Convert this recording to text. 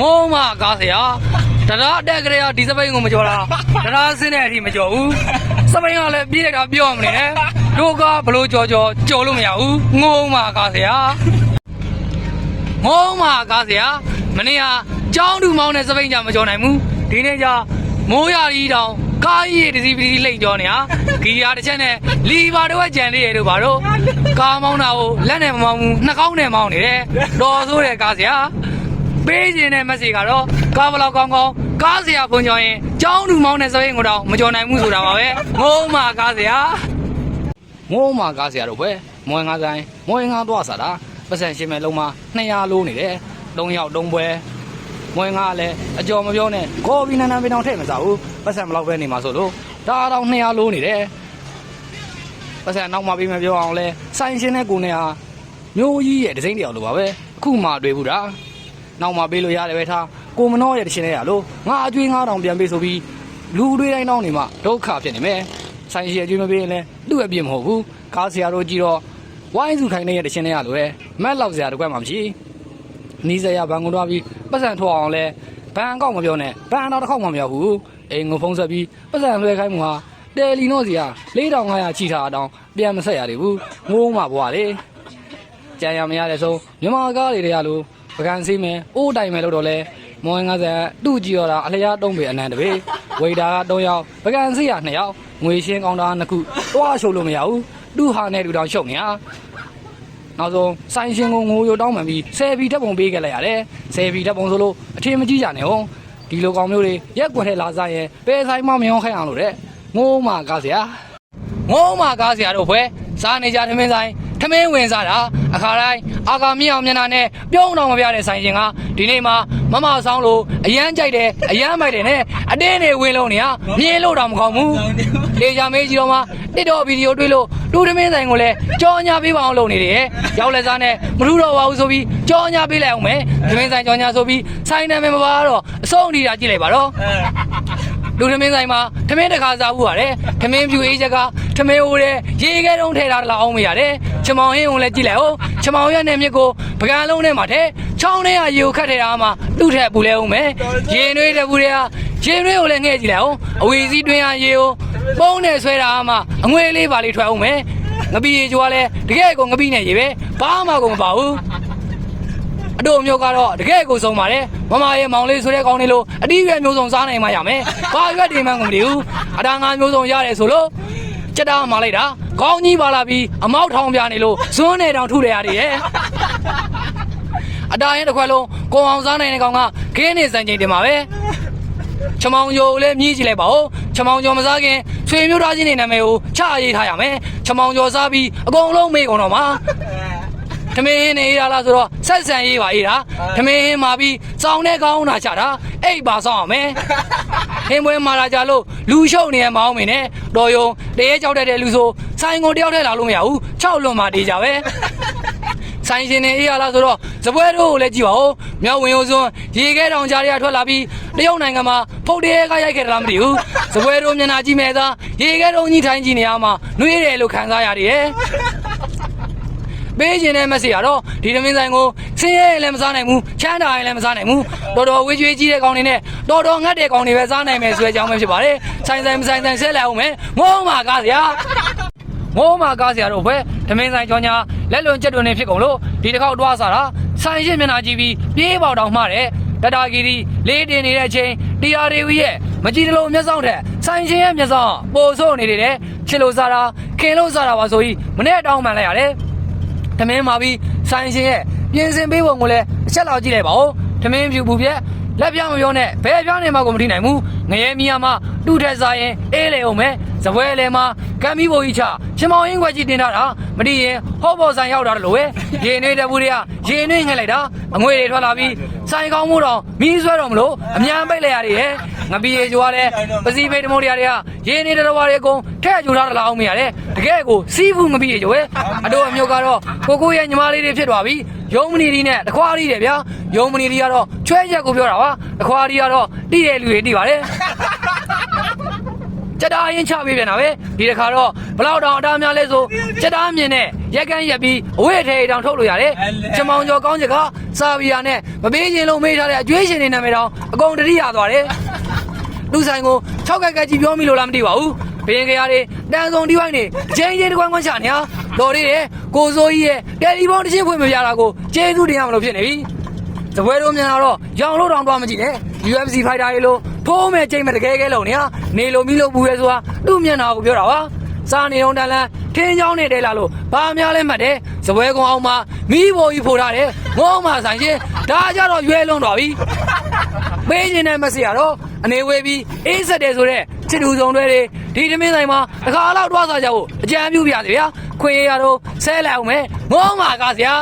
ငုံမကားဆရာတရားအတက်ကလေးကဒီစပိန်ကိုမကြော်တာတရားစင်းတဲ့အထိမကြော်ဘူးစပိန်ကလည်းပြေးလိုက်တာပြောမနေနဲ့တို့ကဘလို့ကြော်ကြော်ကြော်လို့မရဘူးငုံမကားဆရာငုံမကားဆရာမနေ့ကကြောင်းတူမောင်းတဲ့စပိန်ကြမကြော်နိုင်ဘူးဒီနေ့ကျမိုးရည်တောင်ကားကြီးတစီပစီလိမ့်ကြောနေတာဂီယာတစ်ချက်နဲ့လီဘာတော့ကြံလေးရတို့ဘာတို့ကားမောင်းတာကိုလက်နဲ့မမောင်းဘူးနှာခေါင်းနဲ့မောင်းနေတယ်တော်ဆိုးတယ်ကားဆရာ ပေးခြင်းတဲ့မက်ဆေ့ကတော့ကားဘလောက်ကောင်းကောင်းကားစရာဖွင့်ကြောင်းရင်ကြောင်းလူမောင်းတဲ့စပိန်ကိုတော့မကြော်နိုင်ဘူးဆိုတာပါပဲငိုးမာကားစရာငိုးမာကားစရာတော့ပဲမွေငါဆိုင်မွေငါသွားစားတာပတ်စံရှင်းမဲ့လုံးမှာ200လိုးနေတယ်၃ယောက်၃ပွဲမွေငါလည်းအကျော်မပြောနဲ့ကော်ဘီနန်နန်ပင်အောင်ထည့်မစားဘူးပတ်စံဘလောက်ပဲနေမှာဆိုလို့ဒါတော့200လိုးနေတယ်ပတ်စံနောက်မှပြီးမပြောအောင်လဲဆိုင်ရှင်းတဲ့ကိုနေဟာမျိုးကြီးရဲ့ဒစိမ့်တယောက်လိုပါပဲအခုမှတွေ့ဘူးတာ နောက်မှပေးလို့ရတယ်ပဲထားကိုမနှောရဲ့တရှင်လေးရလို့ငါအကျွေး9000ပြန်ပေးဆိုပြီးလူတွေတိုင်းတောင်းနေမှဒုက္ခဖြစ်နေမယ်ဆိုင်ရှိအကျွေးမပေးရင်လည်းသူ့အပြစ်မဟုတ်ဘူးကားဆရာတို့ကြည့်တော့ဝိုင်းစုခိုင်နေတဲ့တရှင်လေးရလို့ပဲမက်လောက်ဆရာတကွက်မှမရှိနီးစရာဘန်ကုန်တော့ပြီးပတ်စံထွက်အောင်လဲဘန်ကောက်မပြောနဲ့ဘန်တော့တစ်ခေါက်မှမရောက်ဘူးအိမ်ငုံဖုံးဆက်ပြီးပတ်စံလွှဲခိုင်းမှုဟာတယ်လီနော့စီဟာ4500ချီထားအောင်ပြန်မဆက်ရသေးဘူးငိုးမှဘွားလေကြံရမရတဲ့ဆုံးမြန်မာကားတွေတွေကလို့ ပကံစီးမယ်အိုးတိုင်မယ်လို့တော့လဲမောင်50တူကြည့်ရတာအလျားတုံးပေအနန္တပဲဝေတာက3ယောက်ပကံစီးရ2ယောက်ငွေရှင်းကောင်တာ2ခုတွားရှုပ်လို့မရဘူးတူဟာနဲ့တူတောင်ရှုပ်နေရနောက်ဆုံးဆိုင်ရှင်ကိုငိုရိုတောင်းမှန်ပြီး10ဘီဓာတ်ပုံပေးခဲ့လိုက်ရတယ်10ဘီဓာတ်ပုံဆိုလို့အထင်မကြီးကြနဲ့ဟုတ်ဒီလိုကောင်မျိုးတွေရက်ွက်ထဲလာစားရင်ပဲဆိုင်မမယောခိုင်းအောင်လို့တဲ့ငိုးမကားစရာငိုးမကားစရာတို့ဖွဲစားနေကြထမင်းဆိုင် ထမင်းဝင်စားတာအခါတိုင်းအာကာမြောင်မျက်နှာနဲ့ပြုံးတော်မပြတဲ့ဆိုင်ရှင်ကဒီနေ့မှာမမဆောင်လို့အရန်ကြိုက်တယ်အရန်မိုက်တယ်နဲ့အတင်းနေဝင်လုံးနေရမြင်လို့တော့မကောင်းဘူးလေချာမေးကြီးတော့မှတစ်တော်ဗီဒီယိုတွေ့လို့တူတမင်းဆိုင်ကိုလည်းကြောညာပေးပါအောင်လုပ်နေတယ်ရောက်လက်စားနဲ့မထူတော့ပါဘူးဆိုပြီးကြောညာပေးလိုက်အောင်မယ်တမင်းဆိုင်ကြောညာဆိုပြီးဆိုင်နာမည်မပါတော့အဆုံးအထိတာကြည့်လိုက်ပါတော့လူထမင်းဆိုင်မှာထမင်းတစ်ခါစားဘူးရတယ်ထမင်းဖြူအေးချက်ကထမင်းဟိုးတဲ့ရေခဲတုံးထည့်ထားတလားအောင်မရတယ်ချ မောင်ဟင်းုံလည်းကြည့်လိုက်ဟုတ်ချမောင်ရက်နဲ့မြစ်ကိုပကံလုံးထဲမှာထဲချောင်းထဲကရေကိုခတ်ထည့်ထားမှသူ့ထက်ပူလဲအောင်မယ်ရေနွေးတဲ့ဘူးတွေကရေနွေးကိုလည်းငှဲ့ကြည့်လိုက်ဟုတ်အဝီစီးတွင်းရရေကိုပုံးနဲ့ဆွဲတာမှအငွေလေးပါလေးထွက်အောင်မယ်ငပီရေကြွားလဲတကယ်ကိုငပီနဲ့ရေပဲဘာမှကိုမပါဘူးအတို့မျိုးကတော့တကယ်ကိုဆုံးပါတယ်မမရဲ့မောင်လေးဆိုတဲ့ကောင်းလေးလို့အတိအရွယ်မျိုးစုံစားနိုင်မှရမယ်ဘာရွက်တွေမှကိုမတည်ဘူးအတားငါမျိုးစုံရတယ်ဆိုလို့စက်တာမှလိုက်တာ ကောင်းကြီးပါလာပြီးအမောက်ထောင်ပြနေလို့ဇွန်းနေတောင်ထုတယ်ရတယ်ရဲ့အတားရင်တစ်ခွက်လုံးကိုအောင်စားနိုင်တဲ့ကောင်ကခင်းနေစံချိန်တင်ပါပဲချမောင်ယိုလည်းမြည်ကြည့်လိုက်ပါဦးချမောင်ကျော်မစားခင်ဆွေမျိုးသားချင်းနေနာမည်ကိုချရေးထားရမယ်ချမောင်ကျော်စားပြီးအကုန်လုံးမေးကုန်တော့မှာ ထမင်းဟင်းနေရလားဆိုတော့ဆက်ဆံရေးပါအေးတာထမင်းဟင်းမာပြီးစောင်းနဲ့ကောင်းတာချတာအိတ်ပါစောင်းအောင်မယ်ဟင်းပွဲမာလာကြလို့လူရှုပ်နေရမအောင်မင်းနဲ့တော်ယုံတရေကြောက်တတ်တဲ့လူဆိုဆိုင်ကိုတယောက်တည်းလာလို့မရဘူး၆လွန်မှတေးကြပဲဆိုင်ရှင်နေအေးရလားဆိုတော့ဇပွဲတို့ကိုလည်းကြည့်ပါဦးမြောက်ဝင်ဦးစွန်းရေခဲတောင်ကြားတွေကထွက်လာပြီးတရုတ်နိုင်ငံမှာဖုတ်တရဲကရိုက်ခဲ့တာမသိဘူးဇပွဲတို့မျက်နှာကြည့်မဲ့သားရေခဲတုံးကြီးထိုင်းကြည့်နေရမှာနှွေးတယ်လို့ခံစားရတယ် ပေးခြင်းတဲ့မက်ဆေ့ကတော့ဒီသမင်းဆိုင်ကိုဆင်းရဲရင်လည်းမစားနိုင်ဘူးချမ်းသာရင်လည်းမစားနိုင်ဘူးတော်တော်ဝေးကျွေးကြီးတဲ့ကောင်တွေနဲ့တော်တော်ငတ်တဲ့ကောင်တွေပဲစားနိုင်မယ်ဆိုတဲ့အကြောင်းပဲဖြစ်ပါတယ်ဆိုင်ဆိုင်မဆိုင်ဆိုင်ဆဲလိုက်အောင်မယ်ငိုးမှာကားစရာငိုးမှာကားစရာတို့ဘဲသမင်းဆိုင်ကြောညာလက်လွန်ချက်တွင်နေဖြစ်ကုန်လို့ဒီတစ်ခေါက်တွားစားတာဆိုင်ရှင်းမျက်နှာကြည့်ပြီးပြေးပေါတောင်မှတဲ့တတာဂီရီလေးတင်နေတဲ့အချိန်တရားဒေဝီရဲ့မကြည်တလုံးမျက်စောင်းတဲ့ဆိုင်ရှင်းရဲ့မျက်စောင်းပိုဆိုးနေတယ်တဲ့ချစ်လို့စားတာခင်လို့စားတာပါဆိုပြီးမနေ့တောင်းမှန်လိုက်ရတယ် ထမင်းမာပြီးဆိုင်ရှင်ရဲ့ပြင်ဆင်ပေးပုံကိုလည်းအချက်လောက်ကြည့်လိုက်ပါဦးထမင်းဖြူပူပြက်လက်ပြမပြောနဲ့ဘယ်ပြောင်းနေမှကိုမထိနိုင်ဘူးငရဲမီယာမတူထက်စားရင်အေးလေအောင်မယ်ဇပွဲလေမှာကမ်းမီဘိုကြီးချရှင်မောင်ရင်းခွက်ကြီးတင်ထားတာမတိရင်ဟောပေါ်ဆိုင်ရောက်တာလို့ပဲရေနွေးတပူတွေကရေနွေးငှက်လိုက်တာအငွေတွေထွက်လာပြီးဆိုင်ကောင်းမှုတော့မီးဆွဲတော့မလို့အမြန်ပိတ်လိုက်ရတယ်ရဲ့ ငပီရေကြွားလဲပစီဖိတ်တမိုးတွေကရေနေတတော်တွေအကုန်ထဲ့ကြူထားတလားအောင်မရတယ်တကယ်ကိုစီးဘူးငပီရေကြွယ်အတို့အမျိုးကတော့ကိုကိုရဲ့ညီမလေးတွေဖြစ်သွားပြီယုံမနီဒီနဲ့တခွားရီတယ်ဗျာယုံမနီဒီကတော့ချွဲချက်ကိုပြောတာပါတခွားရီကတော့တိတဲ့လူတွေတိပါတယ်ကြက်တာရင်ချပေးပြန်တာပဲဒီတစ်ခါတော့ဘလောက်တောင်အတားများလဲဆိုစက်သားမြင်နဲ့ရက်ကန်ရက်ပြီးအဝိထေတောင်ထုတ်လို့ရတယ်ချမောင်ကျော်ကောင်းချက်ကစာဗီယာနဲ့မပေးခြင်းလုံးမေးထားတဲ့အကျွေးရှင်တွေနာမည်တောင်အကုန်တတိရသွားတယ် လူဆိုင်ကို6ကက်ကက်ကြီးပြောမိလို့လားမသိပါဘူးဘင်းကြရတွေတန်စုံဒီဝိုင်းနေအချင်းချင်းတကွမ်းကွမ်းချနေဟာတော်ရည်ရဲ့ကိုစိုးကြီးရဲ့တယ်လီဖုန်းတစ်ချင်းဖွင့်မပြတာကိုကျေးဇူးတင်ရမလို့ဖြစ်နေပြီတပွဲတို့မြန်လာတော့ရောင်လို့တောင်တော့မကြည့်နဲ့ UFC fighter တွေလို့ထိုးမဲ့ချိန်မဲ့တကယ်ကဲလုံးနေဟာနေလိုမီလို့ဘူးရဲဆိုတာသူ့မျက်နှာကိုပြောတာပါစားနေတော့တန်လန်းထင်းချောင်းနေတယ်လားလို့ဘာများလဲမှတ်တယ်ဇပွဲကုံအောင်မှာမိဘိုကြီးဖိုထားတယ်ငုံအောင်မှာဆိုင်ချင်းဒါကြတော့ရွဲလွန်သွားပြီ ပေးခြင်းနဲ့မစရတော့အနေဝေးပြီးအေးဆက်တယ်ဆိုတော့ချစ်သူဆောင်တွေဒီသမင်းဆိုင်မှာတစ်ခါတော့တွားစားကြဖို့အကြံပြုပြစေဗျာခွေရတော့ဆဲလိုက်အောင်မယ်ငုံးပါကားဆရာ